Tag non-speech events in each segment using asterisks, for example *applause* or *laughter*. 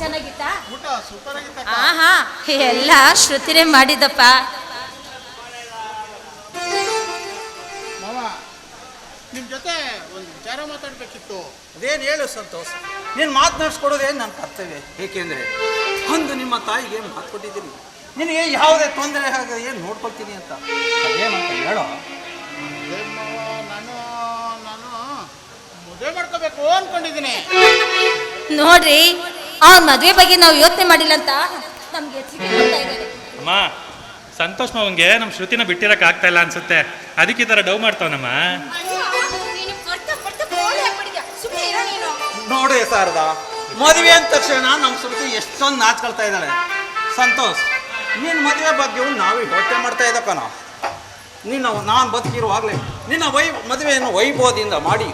ಚೆನ್ನಾಗಿತ್ತ? ಊಟ ಸೂಪರ್ ಆಗಿತ್ತ ಆಹಾ ಎಲ್ಲ ಶ್ರುತಿನೇ ಮಾಡಿದಪ್ಪ. ಮಾವ ನಿಮ್ ಜೊತೆ ಒಂದು ವಿಚಾರ ಮಾತಾಡ್ಬೇಕಿತ್ತು. ಅದೇನು ಹೇಳು ಸಂತೋಷ್? ನೀನು ಮಾತನಾಡಿಸ್ಕೊಡೋದೇ ನನ್ನ ಕರ್ತವ್ಯ? ಏಕೆಂದರೆ ಅಂದು ನಿಮ್ಮ ತಾಯಿಗೆ ಮಾತು ಕೊಟ್ಟಿದ್ದೀನಿ. ನಿನಗೆ ಯಾವುದೇ ತೊಂದರೆ ಆಗದೆ ಏನು ನೋಡ್ಕೊಳ್ತೀನಿ ಅಂತ. ಅದೇನಂತ ಹೇಳೋ? ನಾನು ನಾನು ಮದುವೆ ಮಾಡ್ಕೋಬೇಕು ಅನ್ಕೊಂಡಿದ್ದೀನಿ. ನೋಡ್ರಿ ಆ ಮದುವೆ ಬಗ್ಗೆ ನಾವು ಯೋಚನೆ ಮಾಡಿಲ್ಲ ಅಂತ ನಮ್ಗೆ ಅಮ್ಮ ಸಂತೋಷ್ ಮಾವಂಗೆ ನಮ್ಮ ಶ್ರುತಿನ ಬಿಟ್ಟಿರಕ್ ಆಗ್ತಾ ಇಲ್ಲ ಅನ್ಸುತ್ತೆ. ಅದಕ್ಕೆ ಈ ಥರ ಡವ್ ಮಾಡ್ತಾವನಮ್ಮ? ನೋಡಿ ಸಾರದ ಮದುವೆ ಅಂದ ತಕ್ಷಣ ನಮ್ಮ ಶ್ರುತಿ ಎಷ್ಟೊಂದು ನಾಚ್ಕೊಳ್ತಾ ಇದ್ದಾಳೆ. ಸಂತೋಷ್ ನಿನ್ನ ಮದುವೆ ಬಗ್ಗೆ ನಾವು ಯೋಚನೆ ಮಾಡ್ತಾ ಇದ್ದಕ್ಕ ನಾವು ನಿನ್ನ ನಾನು ಬದುಕಿರುವಾಗಲೇ ನಿನ್ನ ವೈ ಮದುವೆಯನ್ನು ವೈಭವದಿಂದ ಮಾಡಿ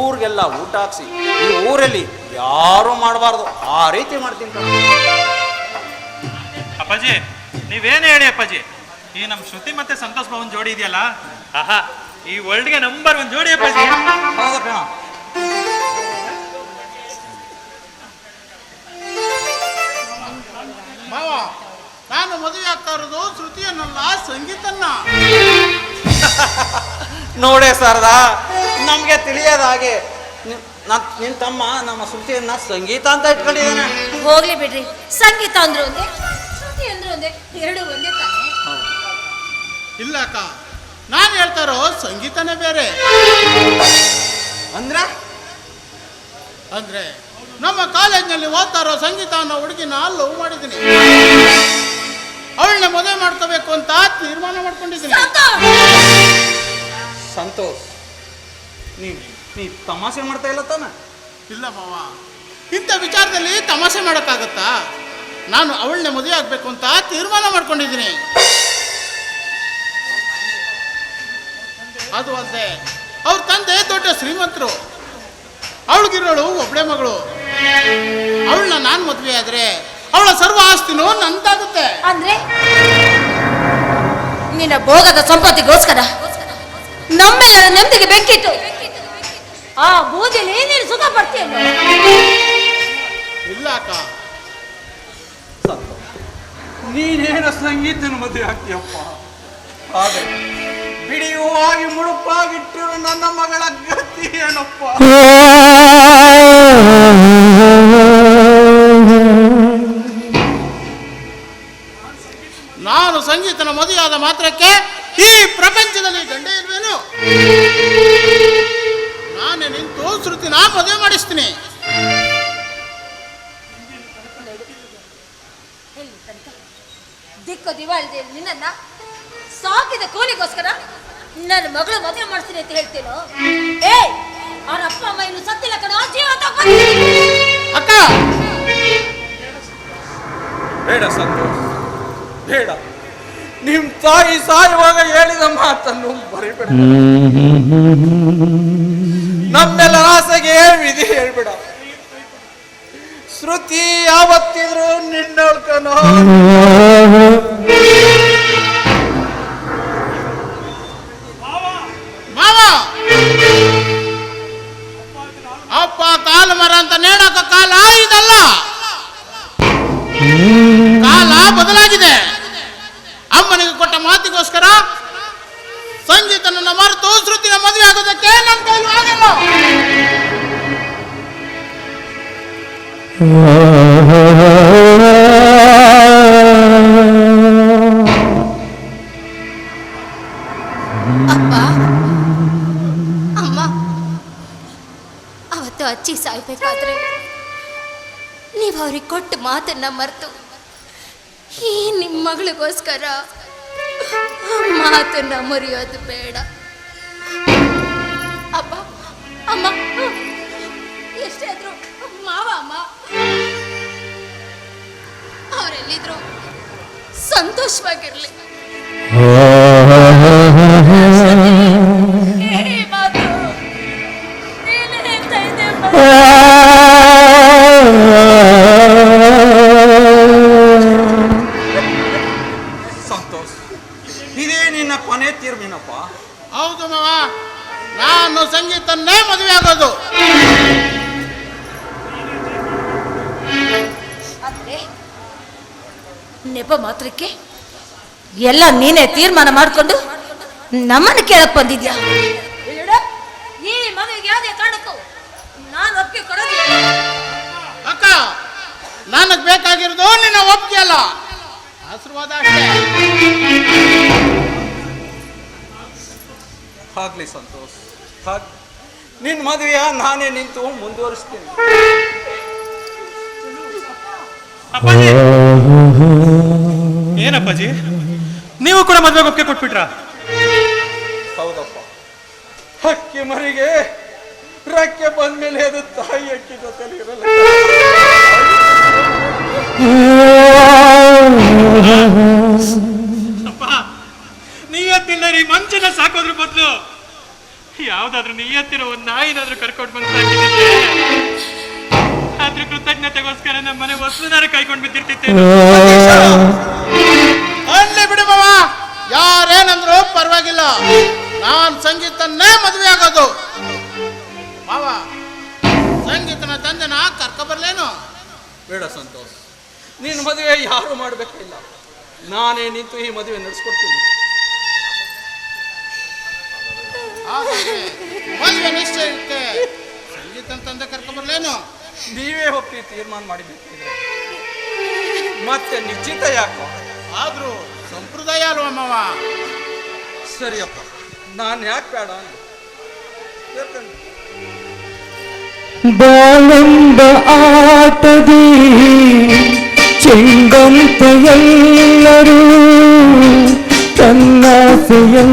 ಊರಿಗೆಲ್ಲ ಊಟ ಹಾಕ್ಸಿ ಈ ಊರಲ್ಲಿ ಯಾರೂ ಮಾಡಬಾರ್ದು. ಆ ರೀತಿ ಮಾಡ್ತೀನಿ. ಅಪ್ಪಾಜಿ ನೀವೇನು ಹೇಳಿ ಅಪ್ಪಾಜಿ? ಈ ನಮ್ಮ ಶ್ರುತಿ ಮತ್ತೆ ಸಂತೋಷ್ ಭವನ್ ಜೋಡಿ ಇದೆಯಲ್ಲ? ಆಹಾ ಈ ವರ್ಲ್ಡ್ಗೆ ನಂಬರ್ ಒಂದು ಜೋಡಿ ಅಪ್ಪಾಜಿ. ಮಾವ ನಾನು ಮದುವೆ ಆಗ್ತಾ ಇರೋದು ಶ್ರುತಿಯನ್ನಲ್ಲ ಸಂಗೀತನ್ನ. *laughs* ನೋಡೇ ಶಾರದಾ ನಮಗೆ ತಿಳಿಯದ ಹಾಗೆ ನಿನ್ನ ತಮ್ಮ ನಮ್ಮ ಶ್ರುತಿಯನ್ನ ಸಂಗೀತ ಅಂತ ಇಟ್ಕೊಂಡಿದ್ದಾನೆ. ಹೋಗ್ಲಿ ಬಿಡ್ರಿ. ಸಂಗೀತ ಅಂದ್ರೆ ಒಂದೇ ಶ್ರುತಿ ಅಂದ್ರೆ ಒಂದೇ ಎರಡು ಒಂದೇ ತಾನೇ. ಇಲ್ಲ ಅಕ್ಕ ನಾನು ಹೇಳ್ತಾರೋ ಸಂಗೀತನೇ ಬೇರೆ. ಅಂದ್ರೆ? ಅಂದ್ರೆ ನಮ್ಮ ಕಾಲೇಜ್ನಲ್ಲಿ ಓದ್ತಾ ಇರೋ ಸಂಗೀತ ಅನ್ನೋ ಹುಡುಗಿನ ಲವ್ ಮಾಡಿದ್ದೀನಿ. ಅವಳನ್ನ ಮದುವೆ ಮಾಡ್ಕೋಬೇಕು ಅಂತ ತೀರ್ಮಾನ ಮಾಡ್ಕೊಂಡಿದ್ದೀನಿ. ಸಂತೋಷ್. ನೀ ನೀ ತಮಾಷೆ ಮಾಡ್ತಾ ಇಲ್ಲ ತಾನ? ಇಲ್ಲ ಮಾವ. ಇಂಥ ವಿಚಾರದಲ್ಲಿ ತಮಾಷೆ ಮಾಡೋಕ್ಕಾಗತ್ತಾ? ನಾನು ಅವಳನ್ನ ಮದುವೆ ಆಗಬೇಕು ಅಂತ ತೀರ್ಮಾನ ಮಾಡ್ಕೊಂಡಿದ್ದೀನಿ. ಅದು ಅಲ್ಲದೆ ಅವ್ರ ತಂದೆ ದೊಡ್ಡ ಶ್ರೀಮಂತರು. ಅವಳಿಗಿರೋಳು ಒಬ್ಬಳೆ ಮಗಳು. ಅವಳನ್ನ ನಾನು ಮದುವೆ ಆದರೆ ಅವಳ ಸರ್ವ ಆಸ್ತಿನೂ ನಂದಾಗುತ್ತೆ. ಅಂದ್ರೆ? ನಿನ್ನ ಭೋಗದ ಸಂಪತ್ತಿಗೋಸ್ಕರ. ನಮ್ಮೆಲ್ಲರ ನೆಮ್ಮದಿಗೆ ಬೆಂಕಿಟ್ಟು ಆ ಬೂದಿಲಿ ನೀನು ಸುಖ ಪಡ್ತೀಯ ಇಲ್ಲ ಅಕ್ಕ. ನೀನೇನ ಸಂಗೀತನ ಮದುವೆ ಆಗ್ತೀಯಪ್ಪ? ಆದರೆ ಬಿಡಿಯುವಾಗಿ ಮುಡುಪಾಗಿಟ್ಟಿರೋ ನನ್ನ ಮಗಳ ಗತಿ ಏನಪ್ಪ? ನಾನು ಸಂಗೀತನ ಮದುವೆಯಾದ ಮಾತ್ರಕ್ಕೆ ಈ ಪ್ರಪಂಚದಲ್ಲಿ ಗಂಡ ಇಲ್ವೇನು ನಾನೇ ನಿಂತು ನಾ ಮದುವೆ ಮಾಡಿಸ್ತೀನಿ. ದಿಕ್ಕು ದಿವಾಳಿದೆ ನಿನ್ನ ಸಾಕಿದ ಕೂಲಿಗೋಸ್ಕರ ನನ್ನ ಮಗಳು ಮದುವೆ ಮಾಡ್ತೀನಿ ಅಂತ ಹೇಳ್ತೀನಿ? ಏ ಅವ್ರ ಅಪ್ಪ ಅಮ್ಮ ಇನ್ನು ಸತ್ತಿಲ್ಲ ಕಣ ಜೀವ ಅಕ್ಕ! ಬೇಡ ಸಂತೋಷ್ ಬೇಡ. ನಿಮ್ ತಾಯಿ ಸಾಯುವಾಗ ಹೇಳಿದ ಮಾತನ್ನು ಬರಿಬೇಡ ನಮ್ಮೆಲ್ಲ ಆಸೆಗೆ ವಿಧಿ ಹೇಳ್ಬೇಡ. ಶ್ರುತಿ ಯಾವತ್ತಿದ್ರು ನಿನ್ನೋಳ್ಕನೋ ಅಪ್ಪ ಕಾಲ ಮರ ಅಂತ ನೇಣಕ ಕಾಲ ಇದಲ್ಲ ಕಾಲ ಬದಲಾಗಿದೆ. ಅಮ್ಮನಿಗೆ ಕೊಟ್ಟ ಮಾತಿಗೋಸ್ಕರ ಸಂಗೀತನನ್ನ ಮರೆತು ಶ್ರುತಿನ ಮದುವೆ ಆಗೋದಕ್ಕೆ ನನ್ನ ಕೈಲಿ ಆಗಲ್ಲ. ಅಪ್ಪ, ಅಮ್ಮ, ಅವತ್ತು ಅಚ್ಚಿ ಸಾಯ್ಬೇಕಾದ್ರೆ ನೀವು ಅವ್ರಿಗೆ ಕೊಟ್ಟ ಮಾತನ್ನ ಮರೆತು ಈ ನಿಮ್ಮ ಮಗಳಿಗೋಸ್ಕರ ಮಾತನ್ನ ಮುರಿಯೋದು ಬೇಡ. ಅಪ್ಪ ಅಮ್ಮ ಎಷ್ಟೇ ಆದ್ರು ಮಾವ ಅಮ್ಮ ಅವರೆಲ್ಲಿದ್ರು ಸಂತೋಷವಾಗಿರ್ಲಿ. ನೆಪ ಮಾತ್ರಕ್ಕೆ? ಎಲ್ಲ ನೀನೇ ತೀರ್ಮಾನ ಮಾಡ್ಕೊಂಡು ನಮ್ಮನ್ನು ಕೇಳಕ್ ಬಂದಿದ್ಯಾ? ಈ ಮದುವೆಗೆ ಯಾವುದೇ ಕಾರಣಕ್ಕೂ ನಾನು ಒಪ್ಪಿಗೆ ಕೊಡೋದಿಲ್ಲ. ಅಕ್ಕ ನನಗ್ ಬೇಕಾಗಿರೋದು ನಿನ್ನ ಒಪ್ಪಿಗೆ ಅಲ್ಲ. ಆಶೀರ್ವಾದ ಅಷ್ಟೇ. ಆಗ್ಲಿ ಸಂತೋಷ್ ನಿನ್ನ ಮದುವೆಯ ನಾನೇ ನಿಂತು ಮುಂದುವರಿಸ್ತೀನಿ. ಅಪ್ಪಾಜಿ ಏನಪ್ಪಾಜಿ? ನೀವು ಕೂಡ ಮದುವೆಗೆ ಒಪ್ಪಿಗೆ ಕೊಟ್ಬಿಟ್ರ? ಹೌದಪ್ಪ. ಹಕ್ಕಿ ಮರಿಗೆ ರಕ್ಕೆ ಬಂದ್ಮೇಲೆ ಅದು ತಾಯಿ ಅಕ್ಕಿ ಜೊತೆಲಿ ಇರಲ್ಲ. ಮಂಚನ ಸಾಕೋದ್ರ ಬದಲು. ಯಾವ್ದಾದ್ರು ನೀಯತ್ತಿರೋ ಒಂದ್ ನಾಯಿನಾದ್ರೂ ಕರ್ಕೊಂಡು ಬಂದ್ರೆ ಸಾಕಿದ್ರೆ. ಕೃತಜ್ಞತೆಗೋಸ್ಕರ ನಮ್ಮ ಮನೆ ವಸ್ತುನಾರ ಕೈಕೊಂಡು ಬಿದ್ದಿರ್ತಿತ್ತೆ ಅಲ್ಲಿ ಬಿಡು ಬಾವ ಯಾರೇನಂದ್ರು ಪರವಾಗಿಲ್ಲ. ನಾನ್ ಸಂಗೀತನ್ನೇ ಮದುವೆ ಆಗೋದು. ಬಾವ ಸಂಗೀತನ ನಾ ಕರ್ಕ ಬರ್ಲೇನು? ಬೇಡ ಸಂತೋಷ್ ನೀನು ಮದುವೆ ಯಾರು ಮಾಡಬೇಕಿಲ್ಲ ನಾನೇ ನಿಂತು ಈ ಮದುವೆ ನಡೆಸ್ಕೊಡ್ತೀನಿ. ಮದುವೆ ನಿಶ್ಚಯ ಇರುತ್ತೆ. ಸಂಗೀತನ ತಂದೆ ಕರ್ಕ ಬರ್ಲೇನು? ನೀವೇ ಒಪ್ಪಿ ತೀರ್ಮಾನ ಮಾಡಿಬಿಟ್ಟಿದ್ರೆ ಮತ್ತೆ ನಿಶ್ಚಿತ ಯಾಕೋ? ಆದ್ರೂ ಸಂಪ್ರದಾಯ ಅಲ್ವಾ ಮಾವ? ಸರಿಯಪ್ಪ ನಾನು ಯಾಕೆ ಬೇಡ? ಬಾಲಂಬ ಆಟದಿ ಚೆಂದಂತ ಎಲ್ಲರೂ ತನ್ನಾಸೆಯಂ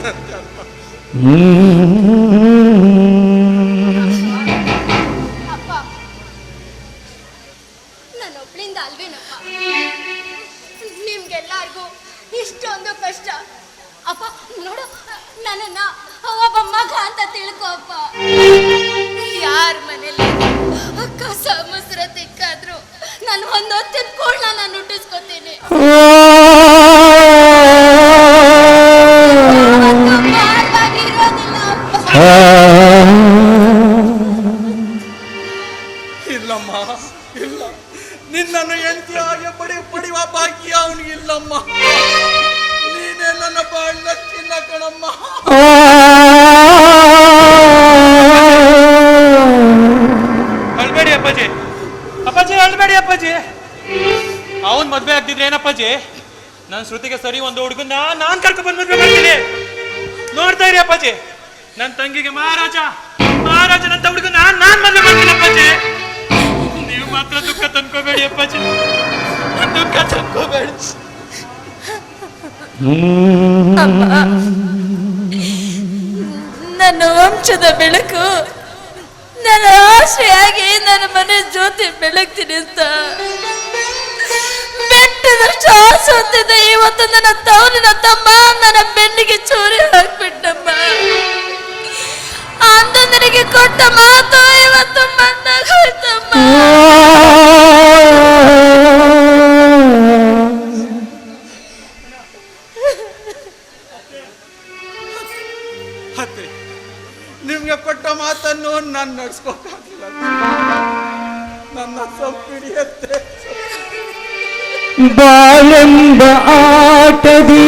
ಅಪ್ಪ ಇಲ್ಲ. ನಿನ್ನನ್ನು ಹೆಂಡತಿಯಾಗಿ ಪಡಿ, ಪಡಿವ ಭಾಗ್ಯ ಅವನಿಗಿಲ್ಲಮ್ಮ. ನೀನೇ ನನ್ನ ಬಾಳ್ನ ಚಿನ್ನ ಕಣಮ್ಮ. ಅಳ್ಬೇಡಿ ಅಪ್ಪಾಜಿ. ಅಪ್ಪಾಜಿ, ಅಳ್ಬೇಡಿ ಅಪ್ಪಾಜಿ. ಅವನ್ ಮದ್ವೆ ಆಗ್ತಿದ್ರೆ ಏನಪ್ಪಾಜಿ ನನ್ ಶ್ರುತಿಗೆ ಸರಿ ಒಂದು ಹುಡುಗನ ನಾನ್ ಕರ್ಕ ಬಂದ್ ಮದ್ವೆ ಮಾಡ್ತೀನಿ. ನೋಡ್ತಾ ಇರಿ ಅಪ್ಪಾಜಿ. ನನ್ನ ತಂಗಿಗೆ ಮಹಾರಾಜ ಮಹಾರಾಜ ಹುಡುಗನ ಹುಡುಗ ನಾನ್ ನಾನ್ ಮದ್ವೆ ಮಾಡ್ತೀನಿ ಅಪ್ಪಾಜಿ. ಮಾತ್ರ ದುಃಖ ತಂದ್ಕೋಬೇಡಿ ಅಪ್ಪಾಜಿ. ದುಃಖ ತಂದ್ಕೋಬೇಡಿ. ನನ್ನ ವಂಶದ ಬೆಳಕು, ನನ್ನ ಆಶೆಯಾಗಿ ನನ್ನ ಮನೆ ಜ್ಯೋತಿ ಬೆಳಗ್ತೀನಿ ಅಂತ. ಬೆಟ್ಟದ ಶ್ವಾಸ ಹೊಂದಿದೆ ಇವತ್ತು ನನ್ನ ತವರಿನ ತಮ್ಮ ನನ್ನ ಬೆನ್ನಿಗೆ ಚೋರಿ ಹಾಕ್ಬಿಟ್ಟಮ್ಮ. ಅಂದ ನನಗೆ ಕೊಟ್ಟ ನಾನು ನಡ್ಸ್ಕೊಕ್ಕಾಗಿಲ್ಲ ನನ್ನ ಸೊಪ್ಪಿಡಿಯತ್ತೆ. ಬಾಳೆಂಬ ಆಟದಿ,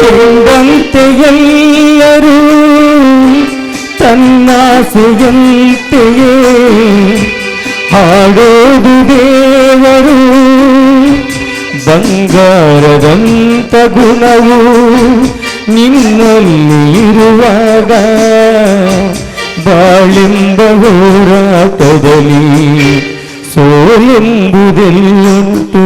ಚೆಂದಂತೆ ಎಲ್ಲರೂ ತನ್ನಾಸೆಯಂತೆಯೇ ಹಾಡೋದು ದೇವರು. ಬಂಗಾರದಂತ ಗುಣವು ನಿನ್ನಲ್ಲಿ ಇರುವಾಗ ಬಾಳೆಂಬ ಹೋರಾಟದಲ್ಲಿ ಸೋಲೆಂಬುದೆಲ್ಲುಂಟು